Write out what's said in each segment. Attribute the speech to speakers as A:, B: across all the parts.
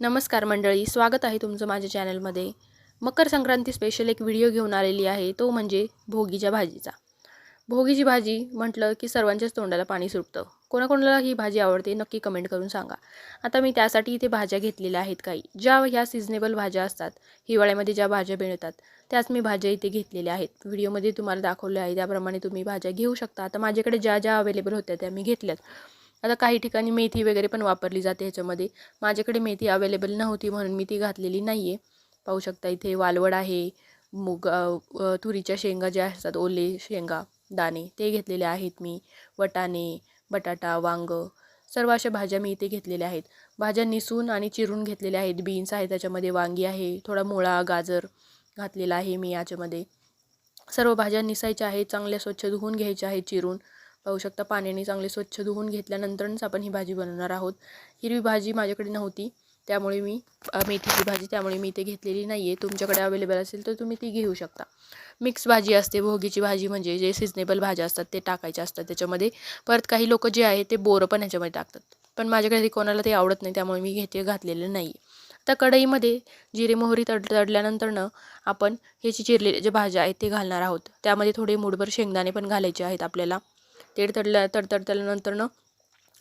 A: नमस्कार मंडळी स्वागत आहे तुमचं माझ्या चॅनलमध्ये. मकर संक्रांती स्पेशल एक व्हिडिओ घेऊन आलेली आहे तो म्हणजे भोगीच्या भाजीचा. भोगीची भाजी म्हटलं की सर्वांच्याच तोंडाला पाणी सुटतं. कोणाकोणाला ही भाजी आवडते नक्की कमेंट करून सांगा. आता मी त्यासाठी इथे भाज्या घेतलेल्या आहेत काही. ज्या ह्या सिजनेबल भाज्या असतात हिवाळ्यामध्ये ज्या भाज्या मिळतात त्याच मी भाज्या इथे घेतलेल्या आहेत. व्हिडिओमध्ये तुम्हाला दाखवल्या आहे त्याप्रमाणे तुम्ही भाज्या घेऊ शकता. आता माझ्याकडे ज्या ज्या अवेलेबल होत्या त्या मी घेतल्यात. आता काही ठिकाणी मेथी वगैरे पण वापरली जाते ह्याच्यामध्ये. माझ्याकडे मेथी अवेलेबल नव्हती म्हणून मी ती घातलेली नाही आहे पाहू शकता इथे वालवड आहे मुग तुरीच्या शेंगा ज्या असतात ओले शेंगा दाणे ते घेतलेले आहेत मी. वटाणे बटाटा वांग सर्व अशा भाज्या मी इथे घेतलेल्या आहेत. भाज्या निसून आणि चिरून घेतलेल्या आहेत. बीन्स आहे त्याच्यामध्ये वांगी आहे थोडा मुळा गाजर घातलेला आहे मी याच्यामध्ये. सर्व भाज्या निसायच्या आहेत चांगल्या स्वच्छ धुवून घ्यायच्या आहेत चिरून. पाहू शकता. पाण्याने चांगले स्वच्छ धुवून घेतल्यानंतरच आपण ही भाजी बनवणार आहोत. हिरवी भाजी माझ्याकडे नव्हती त्यामुळे मी मेथीची भाजी त्यामुळे मी ते घेतलेली नाही आहे तुमच्याकडे अवेलेबल असेल तर तुम्ही ती घेऊ शकता. मिक्स भाजी असते. भोगीची भाजी म्हणजे जे सिजनेबल भाज्या असतात ते टाकायच्या असतात त्याच्यामध्ये. परत काही लोक जे आहे ते बोरं पण ह्याच्यामध्ये टाकतात. पण माझ्याकडे कोणाला ते आवडत नाही त्यामुळे मी घेते घातलेलं नाही आता कढईमध्ये जिरे मोहरी तड तडल्यानंतरनं आपण ह्याची चिरलेले जे भाज्या आहेत ते घालणार आहोत. त्यामध्ये थोडे मुठभर शेंगदाणे पण घालायचे आहेत आपल्याला. तेड तडल्या तडतडल्यानंतरनं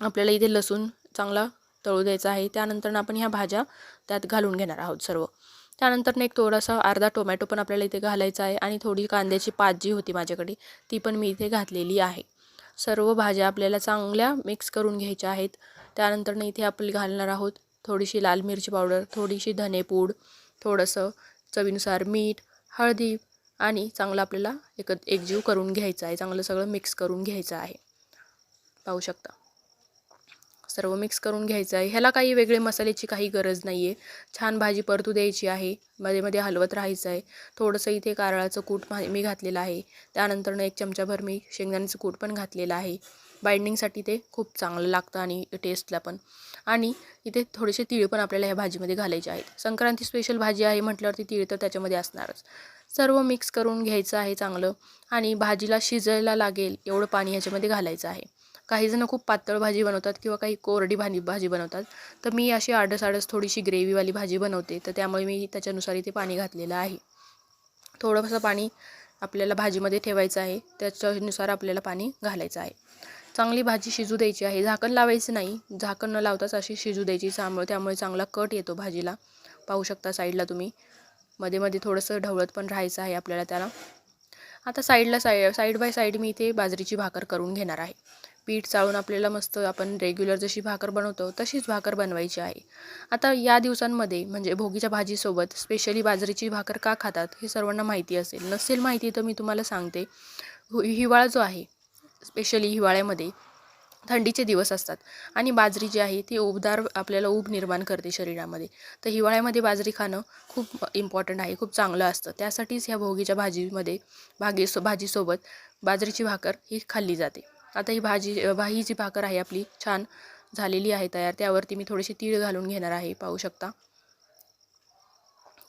A: आपल्याला इथे लसूण चांगला तळू द्यायचा आहे. त्यानंतर आपण ह्या भाज्या त्यात घालून घेणार आहोत सर्व. त्यानंतर एक थोडासा अर्धा टोमॅटो पण आपल्याला इथे घालायचा आहे आणि थोडी कांद्याची पात जी होती माझ्याकडे ती पण मी इथे घातलेली आहे. सर्व भाज्या आपल्याला चांगल्या मिक्स करून घ्यायच्या आहेत. त्यानंतर इथे आपण घालणार आहोत थोडीशी लाल मिरची पावडर थोडीशी धनेपूड थोडंसं चवीनुसार मीठ हळदी आणि चांगलं आपल्याला एक एकजीव करून घ्यायचं आहे. चांगलं सगळं मिक्स करून घ्यायचं आहे. पाहू शकता. सर्व मिक्स करून घ्यायचं आहे. ह्याला काही वेगळे मसाल्याची काही गरज नाही आहे छान भाजी परतू द्यायची आहे. मध्ये मध्ये हलवत राहायचं आहे. थोडंसं इथे कारळाचं कूट मी घातलेलं आहे. त्यानंतरनं एक चमचाभर मी शेंगदाण्याचं कूट पण घातलेलं आहे. बाइंडिंगसाठी ते खूप चांगलं लागतं आणि टेस्टला पण. आणि इथे थोडेसे तिळ पण आपल्याला ह्या भाजीमध्ये घालायचे आहेत. संक्रांती स्पेशल भाजी आहे म्हटल्यावरती तिळ तर त्याच्यामध्ये असणारच. सर्व मिक्स करून घ्यायचं आहे चांगलं. आणि भाजीला शिजायला लागेल एवढं पाणी ह्याच्यामध्ये घालायचं आहे. काहीजणं खूप पातळ भाजी बनवतात किंवा काही कोरडी भाजी भाजी बनवतात. तर मी अशी आडस आडस थोडीशी ग्रेव्हीवाली भाजी बनवते. तर त्यामुळे मी त्याच्यानुसार इथे पाणी घातलेलं आहे. थोडंसं पाणी आपल्याला भाजीमध्ये ठेवायचं आहे. त्याच्यानुसार आपल्याला पाणी घालायचं आहे. चांगली भाजी शिजू द्यायची आहे. झाकण लावायचं नाही. झाकण न लावताच अशी शिजू द्यायची त्यामुळे त्यामुळे चांगला कट येतो भाजीला. पाहू शकता साईडला तुम्ही. मध्ये मध्ये थोडंसं ढवळत पण राहायचं आहे आपल्याला त्याला. आता साईडला साईड साईड बाय साईड मी इथे बाजरीची भाकर करून घेणार आहे. पीठ चाळून आपल्याला मस्त आपण रेग्युलर जशी भाकर बनवतो तशीच भाकर बनवायची आहे. आता या दिवसांमध्ये म्हणजे भोगीच्या भाजीसोबत स्पेशली बाजरीची भाकर का खातात हे सर्वांना माहिती असेल. नसेल माहिती तर मी तुम्हाला सांगते. हिवाळा जो आहे स्पेशली हिवाळ्यामध्ये थंडीचे दिवस असतात आणि बाजरी जी आहे ती उबदार आपल्याला ऊब निर्माण करते शरीरामध्ये. तर हिवाळ्यामध्ये बाजरी खाणं खूप इम्पॉर्टंट आहे खूप चांगलं असतं. त्यासाठीच ह्या भोगीच्या भाजीमध्ये भागी भाजीसोबत बाजरीची भाकर ही खाल्ली जाते. आता ही भाजी ही जी भाकर आहे आपली छान झालेली आहे तयार. त्यावरती मी थोडीशी तीळ घालून घेणार आहे पाहू शकता.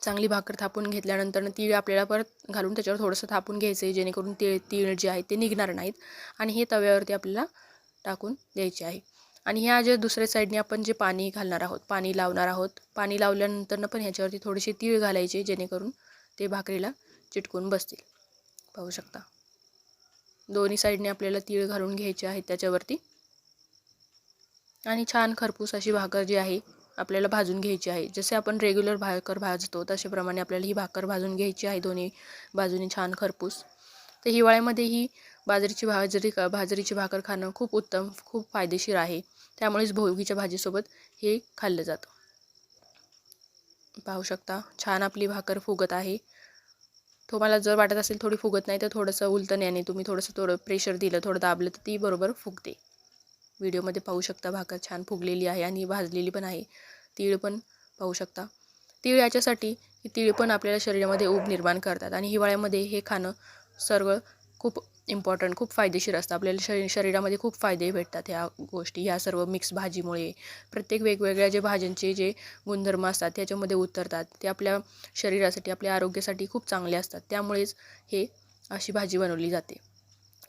A: चांगली भाकर थापून घेतल्यानंतर तीळ आपल्याला परत घालून त्याच्यावर थोडंसं थापून घ्यायचं आहे जेणेकरून तीळ तीळ जे आहे ते निघणार नाहीत. आणि हे तव्यावरती आपल्याला टाकून द्यायचे आहे. आणि ह्या ज्या दुसऱ्या साईडने आपण जे पाणी घालणार आहोत पाणी लावणार आहोत पाणी लावल्यानंतरनं पण ह्याच्यावरती थोडीशी तीळ घालायचे जेणेकरून ते भाकरीला चिटकून बसतील. पाहू शकता. दोन्ही साईडने आपल्याला तीळ घालून घ्यायचे आहेत त्याच्यावरती. आणि छान खरपूस अशी भाकर जी आहे आपल्याला भाजून घ्यायची आहे. जसे आपण रेग्युलर भाकर भाजतो तशाप्रमाणे आपल्याला ही भाकर भाजून घ्यायची आहे दोन्ही बाजूने छान खरपूस. तर हिवाळ्यामध्ये ही बाजरीची भाजरी भाजरीची भाकर खाणं खूप उत्तम खूप फायदेशीर आहे. त्यामुळेच भोगीच्या भाजीसोबत हे खाल्लं जातं. पाहू शकता छान आपली भाकर फुगत आहे. तुम्हाला जर वाटत असेल थोडी फुगत नाही तर थोडंसं उलटन याने तुम्ही थोडंसं थोडं प्रेशर दिलं थोडं दाबलं तर ती बरोबर फुगते. व्हिडिओमध्ये पाहू शकता भाकर छान फुगलेली आहे आणि भाजलेली पण आहे. तीळ पण पाहू शकता. तीळ याच्यासाठी की तीळ पण आपल्याला शरीरामध्ये ऊब निर्माण करतात आणि हिवाळ्यामध्ये हे खाणं सर्व खूप इम्पॉर्टंट खूप फायदेशीर असतं. आपल्याला शरी शरीरामध्ये खूप फायदे भेटतात ह्या गोष्टी ह्या सर्व मिक्स भाजीमुळे. प्रत्येक वेगवेगळ्या जे भाज्यांचे जे गुणधर्म असतात त्याच्यामध्ये उतरतात. ते आपल्या शरीरासाठी आपल्या आरोग्यासाठी खूप चांगले असतात. त्यामुळेच हे अशी भाजी बनवली जाते.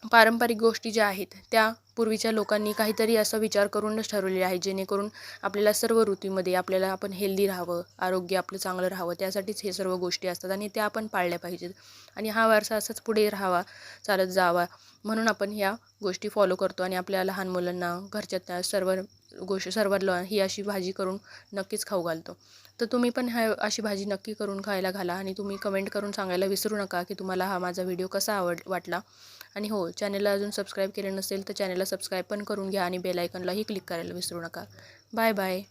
A: पारंपरिक गोष्टी ज्या आहेत त्या पूर्वीच्या लोकांनी काहीतरी असा विचार करूनच ठरवलेले आहे जेणेकरून आपल्याला सर्व ऋतूमध्ये आपल्याला आपण हेल्दी राहावं आरोग्य आपलं चांगलं राहावं त्यासाठीच हे सर्व गोष्टी असतात आणि त्या आपण पाळल्या पाहिजेत. आणि हा वारसा असाच पुढे राहावा चालत जावा म्हणून आपण ह्या गोष्टी फॉलो करतो आणि आपल्या लहान मुलांना घरच्या सर्व गोष्टी सर्वांना ही अशी भाजी करून नक्कीच खाऊ घालतो. तर तुम्ही पण ह्या अशी भाजी नक्की करून खायला घाला आणि तुम्ही कमेंट करून सांगायला विसरू नका की तुम्हाला हा माझा व्हिडिओ कसा आवड वाटला. आणि हो चॅनलला अजून सबस्क्राईब केले नसेल तर चॅनलला सबस्क्राईब पण करून घ्या आणि बेलायकनलाही क्लिक करायला विसरू नका. Bye bye